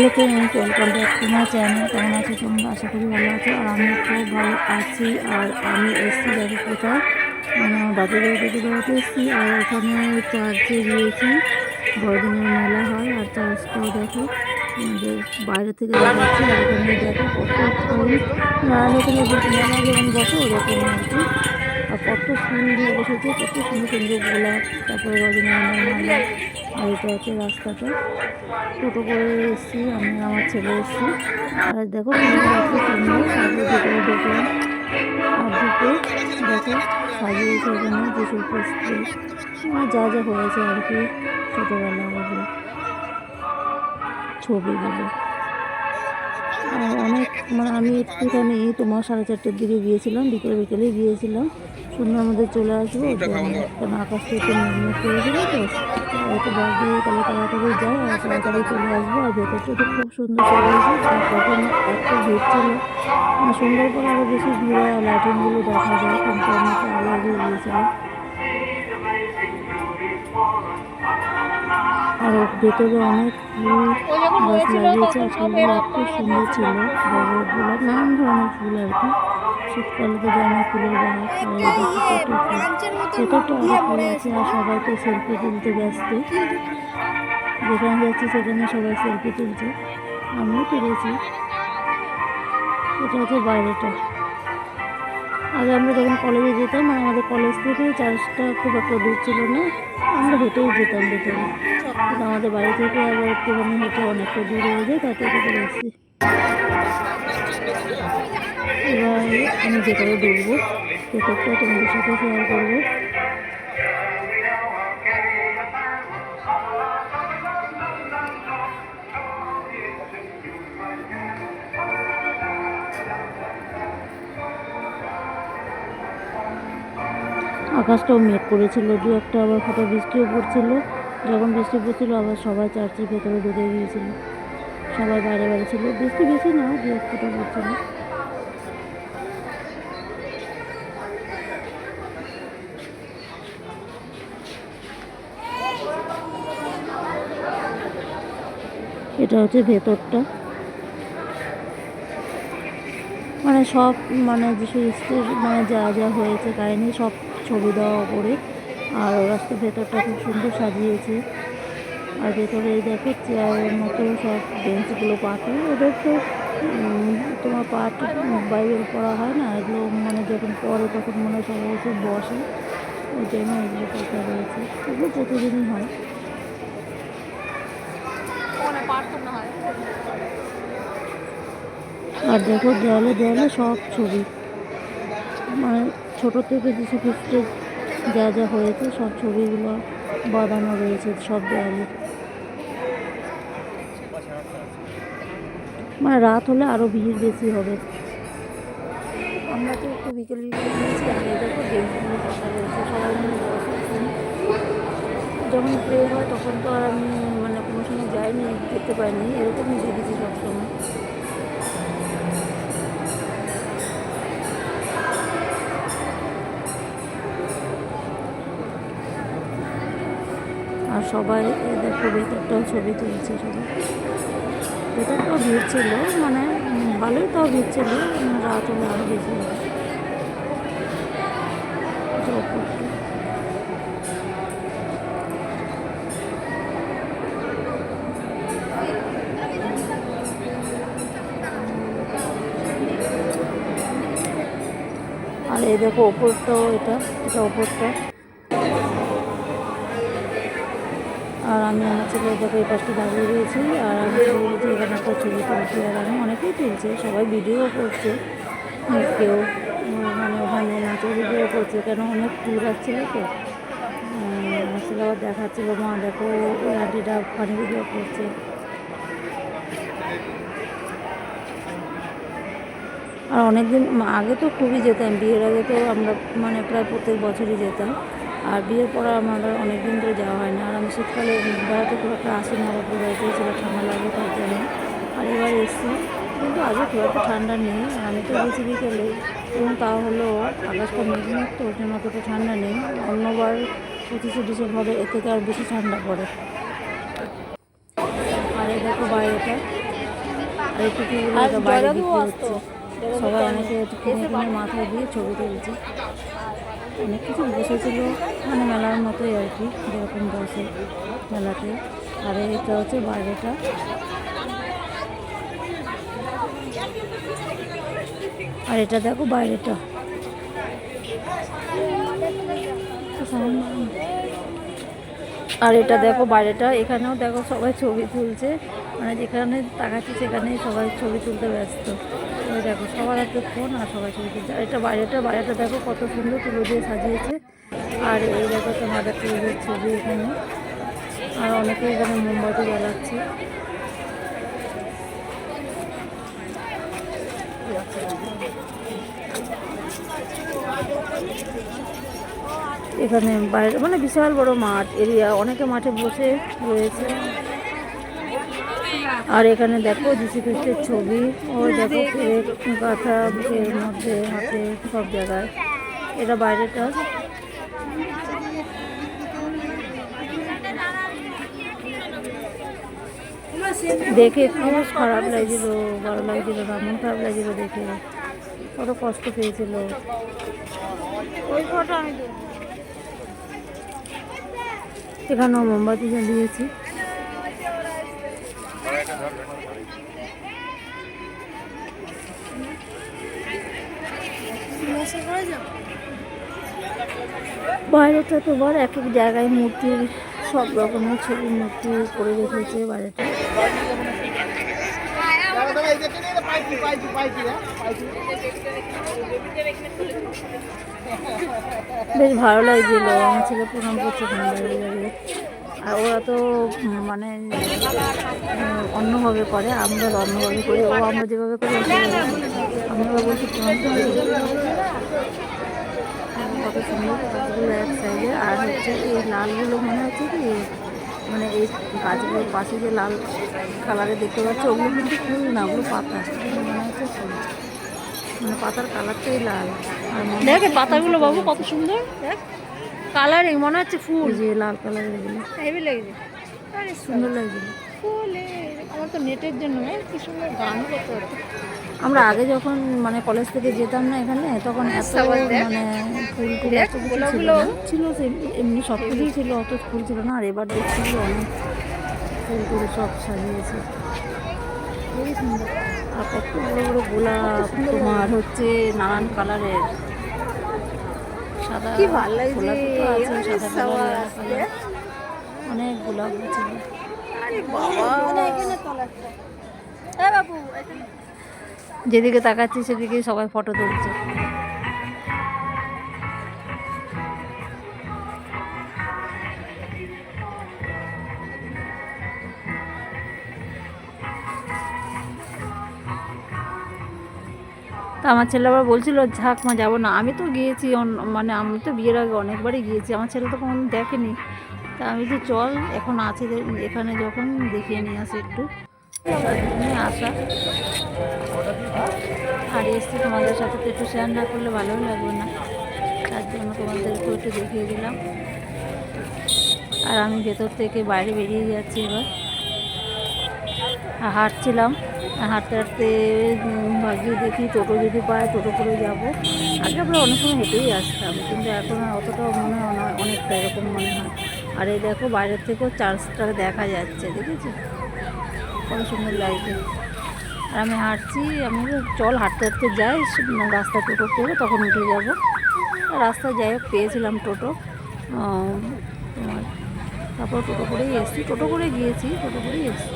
Hello friends welcome back to my channel কেমন আছো তোমরা? আশা করি ভালো আছো। আর আমি খুব ভালো আছি, আর আমি এসেছি দেখো কোথায় মানে আমার বাপের বাড়ি বেড়াতে এসেছি, আর ওখানে চার্চে গিয়েছি। বড়দিনের মেলা হয়, আর চার্চটাও দেখো। আমাদের বাইরে থেকে দেখাচ্ছি আর ওখানে দেখো, কত ফুল। নানান রকমের মেলা যেমন বসে ওরকম আর কি। আর কত ফুল দিয়ে বসেছে, কত সুন্দর সুন্দর গোলাপ, তারপরে রজনীগন্ধার মালা। এটা হচ্ছে রাস্তাটা টোটো করে এসেছি, আমি আমার ছেলে এসেছি। আর দেখো সুন্দর সাজিয়ে ভেতরে দেখলাম আর ঢুকে দেখো, সাজিয়েছে এখানে যিশু খ্রিস্ট আমার যা যা হয়েছে আর কি ছোটোবেলা ছবিগুলো আর অনেক মানে আমি একটুখানি তোমার সাড়ে চারটের দিকে গিয়েছিলাম, বিকেলে বিকেলে গিয়েছিলাম। সন্ধ্যার মধ্যে চলে আসব কারণ আকাশ থেকে মেঘ করেছিল তো। একটু বাস দিয়ে তাহলে তাড়াতাড়ি যাই, আর তাড়াতাড়ি চলে আসব। আর ভেতরটা তো খুব সুন্দর সাজিয়েছে আর তখন এত ভিড় ছিল। সন্ধ্যার পর আরও বেশি ভিড় হয় লাইটিংগুলো দেখা যায়, কিন্তু আমি তো আগে আগে গিয়েছিলাম। ভেতরে অনেক ফুল গাছ লাগিয়েছে আর ফুলগুলো এত সুন্দর ছিল বড় গোলাপ নানান ধরনের ফুল আর কি। শীতকালে তো জানো ফুলের বাহার আর এই কত ফুল। অনেক ফুল আছে আর সবাই তো সেলফি তুলতে ব্যস্ত। যেখানে যাচ্ছি সেখানে সবাই সেলফি তুলছে। আমিও তুলেছি। এটা হচ্ছে বাইরেটা। আগে আমরা যখন কলেজে যেতাম মানে আমাদের কলেজ থেকে চার্জটা খুব একটা দূর ছিল না আমরা হেঁটেই যেতাম ভেতরে। আমাদের বাড়ি থেকে আবার একটুখানি হেঁটে অনেকটা দূর হয়ে যায় তাতে করে এসেছি এবার আমি ভেতরে ঢুকবো ভেতরটা তোমাদের সাথে শেয়ার করব। আকাশটাও মেঘ করেছিল, দু একটা আবার ফটো বৃষ্টিও পড়ছিল। যখন বৃষ্টি পড়ছিল, আবার সবাই চার্চের ভেতরে ঢুকে গিয়েছিল। সবাই বাইরে বাইরে ছিল। বৃষ্টি বেশি না, দু এক ফটো পড়ছিল। এটা হচ্ছে ভেতরটা। মানে সব মানে যিশু মানে যা যা হয়েছে, কাহিনি সব ছবি দেওয়া ওপরে। আর রাস্তার ভেতরটা খুব সুন্দর সাজিয়েছে। আর ভেতরে এই দেখো চেয়ারের মতো সব বেঞ্চগুলো পাতে ওদের তো তোমার পাঠ বাইবেল পড়া হয় না এগুলো মানে যখন পড়ে তখন মনে হয় সবাই এসে বসে। ওই জন্য এগুলো কথা রয়েছে এগুলো প্রতিদিনই হয়। আর দেখো দেওয়ালে দেওয়ালে সব ছবি। মানে ছোটো থেকে যিশু খ্রিস্টের যা যা হয়েছে, সব ছবিগুলো বাঁধানো রয়েছে, সব দেওয়ালে। মানে রাত হলে আরও ভিড় বেশি হবে। আমরা তো একটু বিকেল বিকেল আর দেখো বসা রয়েছে সবাই মিলে যখন প্রে হয়, তখন তো আর আমি মানে কোনো সময় যাইনি, দেখতে পাইনি, এরকমই দেখেছি সবসময়। সবাই দেখো ভেতরটাও ছবি তুলছে সবাই ভেতরটাও ভিড় ছিল মানে ভালোই তাও ভিড় ছিল উম, রাত হলে আরও বেশি। আর এই দেখো ওপরটাও এটা এটা ওপরটা আর আমি আমার ছেলে দেখো এই পাশটা দাঁড়িয়ে রয়েছি। আর আমি বলছি এখানে একটা ছবি তুলছি আর আমি অনেকেই তুলছে সবাই ভিডিও করছে। কেউ মানে ওখানে নাচে ভিডিও করছে কেন অনেক ট্যুর আসছিল তো। উম, আমার ছেলে আবার দেখাচ্ছিল মা দেখো আন্টিটা পানি ভিডিও করছে। আর অনেক দিন আগে তো খুবই যেতাম বিয়ের আগে তো আমরা মানে প্রায় প্রত্যেক বছরই যেতাম। আর বিয়ের পর আমার অনেক দিন ধরে যাওয়া হয় না। আর আমি শীতকালে বেড়াতে খুব একটা আসি না বাপুর বাড়িতে ছিল ঠান্ডা লাগে তার জন্য। আর এবার এসছি কিন্তু আজও খুব একটা ঠান্ডা নেই। আর আমি তো গেছি বিকেলে এবং তা হলো আকাশটা তো ওর জন্য অতটা ঠান্ডা নেই। অন্যবার পঁচিশে ডিসেম্বরে এর থেকে আর বেশি ঠান্ডা পড়ে। আর এই দেখো বাইরেটা এই টুপিগুলো আর এটা বাইরে বিক্রি হচ্ছে। সবাই অনেকে মাথায় দিয়ে ছবি তুলছে। অনেক কিছু বসেছিল। মানে মেলার মতোই আর কি, যেরকম বসে মেলাতে। আর এটা হচ্ছে বাইরেটা। আর এটা দেখো বাইরেটা। আর এটা দেখো বাইরেটা। এখানেও দেখো সবাই ছবি তুলছে। মানে যেখানে তাকাচ্ছি সেখানেই সবাই ছবি তুলতে ব্যস্ত। ওই দেখো, সবার হাতে ফোন আর সবাই ছবি তুলছে। এটা বাইরেটা বাইরেটা দেখো কত সুন্দর তুলো দিয়ে সাজিয়েছে। আর এই দেখো তোমাদের তুলোদের ছবি এখানে। আর অনেকে এখানে মোমবাতি জ্বালাচ্ছে। এখানে বাইরে মানে বিশাল বড় মাঠ, এরিয়া। অনেকে মাঠে বসে রয়েছে। আর এখানে দেখো যিশু খ্রিস্টের ছবি। ও দেখো গাথা বুকের মধ্যে হাতে সব জায়গায়। এটা বাইরেটা? দেখে খুব খারাপ লাগছিল, ভালো লাগছিল না, মন খারাপ লাগছিল দেখে। কত কষ্ট পেয়েছিল। এখানেও মোমবাতি জ্বালিয়েছি। বাইরেটা তোমার এক এক জায়গায় মূর্তির সব রকমের ছবি মূর্তি করে রেখেছে বাইরেটা। বেশ ভালো লাগছিল, আমার ছেলে প্রণাম করছে আর ওরা তো মানে অন্যভাবে করে, আমরা অন্যভাবে করি, ও আমরা যেভাবে করি। আমরা বলছি সুন্দর গাছগুলো এক সাইডে আর হচ্ছে এই লালগুলো মনে হচ্ছে কি মানে এই গাছগুলোর পাশে যে লাল কালারে দেখতে পাচ্ছ ওগুলো কিন্তু ফুল না ওগুলো পাতা মনে হচ্ছে ফুল মানে পাতার কালারটাই লাল দেখ পাতাগুলো বাবু কত সুন্দর। দেখ কালারিং মনে হচ্ছে ফুল। যে লাল কালারের এগুলো। লেগেছে। সুন্দর লাগছিল ফুলে আমার তো নেটের জন্য কি সুন্দর করতে আমরা আগে যখন মানে কলেজ থেকে যেতাম না এখানে তখন এত মানে ফুল এত কিছু ছিল না। ছিল এমনি সব কিছুই ছিল অত ফুল ছিল না। আর এবার দেখছি অনেক ফুল টুল সব সাজিয়েছে। খুবই সুন্দর। আর কত বড় বড় গোলাপ তোমার হচ্ছে নানান কালারের। সাদা কি ভালো লাগছে। অনেক গোলাপ ছিল। যেদিকে তাকাচ্ছি সেদিকে সবাই ফটো তুলছে। তা আমার ছেলে আবার বলছিল, ঝাঁক মা, যাব না। আমি তো গিয়েছি মানে আমি তো বিয়ের আগে অনেকবারই গিয়েছি। আমার ছেলে তো কোনো দেখেনি। তা আমি যে চল, এখন আছি এখানে যখন দেখিয়ে নিয়ে আসি একটু। জন্যই আসা। আর এসছি তোমাদের সাথে তো একটু শেয়ার না করলে ভালোই লাগবে না। তার জন্য তোমাদেরকেও একটু দেখিয়ে দিলাম। আর আমি ভেতর থেকে বাইরে বেরিয়ে যাচ্ছি এবার। হাঁটছিলাম। হাঁটতে হাঁটতে ভাগ্যে দেখি টোটো যদি পায়, টোটো করে যাব। আগে আমরা অনেক সময় হেঁটেই আসতাম, কিন্তু এখন অতটাও মনে হয় অনেকটা এরকম মনে হয়। আর এই দেখো বাইরের থেকেও চার্চটা দেখা যাচ্ছে, দেখেছ? কত সুন্দর লাগছে। আর আমি হাঁটছি, আমি চল হাঁটতে হাঁটতে যাই রাস্তা টোটো করে তখন উঠে যাব। রাস্তায় যাই হোক, পেয়েছিলাম টোটো। তোমার তারপর টোটো করেই এসেছি। টোটো করে গিয়েছি, টোটো করেই এসেছি।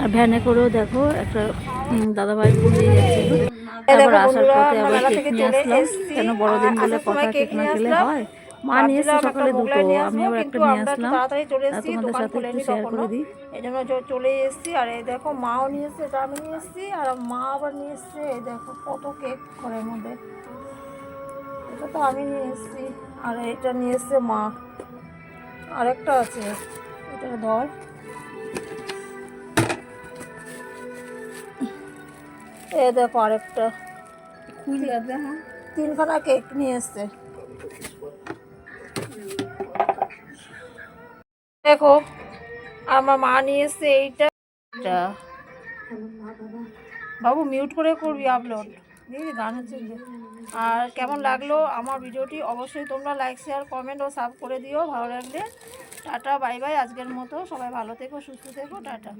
আর ভ্যানে করেও দেখো একটা দাদাভাই নিয়ে যাচ্ছিল তারপর আসার পথে আবার কেক নিয়ে আসলাম। কেন বড়দিন বলে কথা কেক না খেলে হয়? মা নিয়ে এসছে সকালে দুটো আমি আবার একটা নিয়ে আসলাম। চলে এসেছি তোমাদের সাথে একটু শেয়ার করে দিই। এই জন্য চলে এসেছি আর এই দেখো মাও নিয়ে এসছে এটা আমি নিয়ে এসেছি আর মা আবার নিয়ে এসছে এই দেখো কত কেক ঘরের মধ্যে। এটা তো আমি নিয়ে এসেছি আর এটা নিয়ে এসছে মা। আরেকটা আছে এটা ধর। এই দেখো আরেকটা। তিনখানা কেক নিয়ে এসছে। দেখো আমার মা নিয়ে এসছে এইটা। বাবু মিউট করে করবি আপলোড বুঝলি গান হচ্ছে আর কেমন লাগল আমার ভিডিওটি? অবশ্যই তোমরা লাইক শেয়ার কমেন্ট ও সাব করে দিও। ভালো লাগলে। টাটা বাই বাই আজকের মতো। সবাই ভালো থেকো সুস্থ থেকো। টাটা।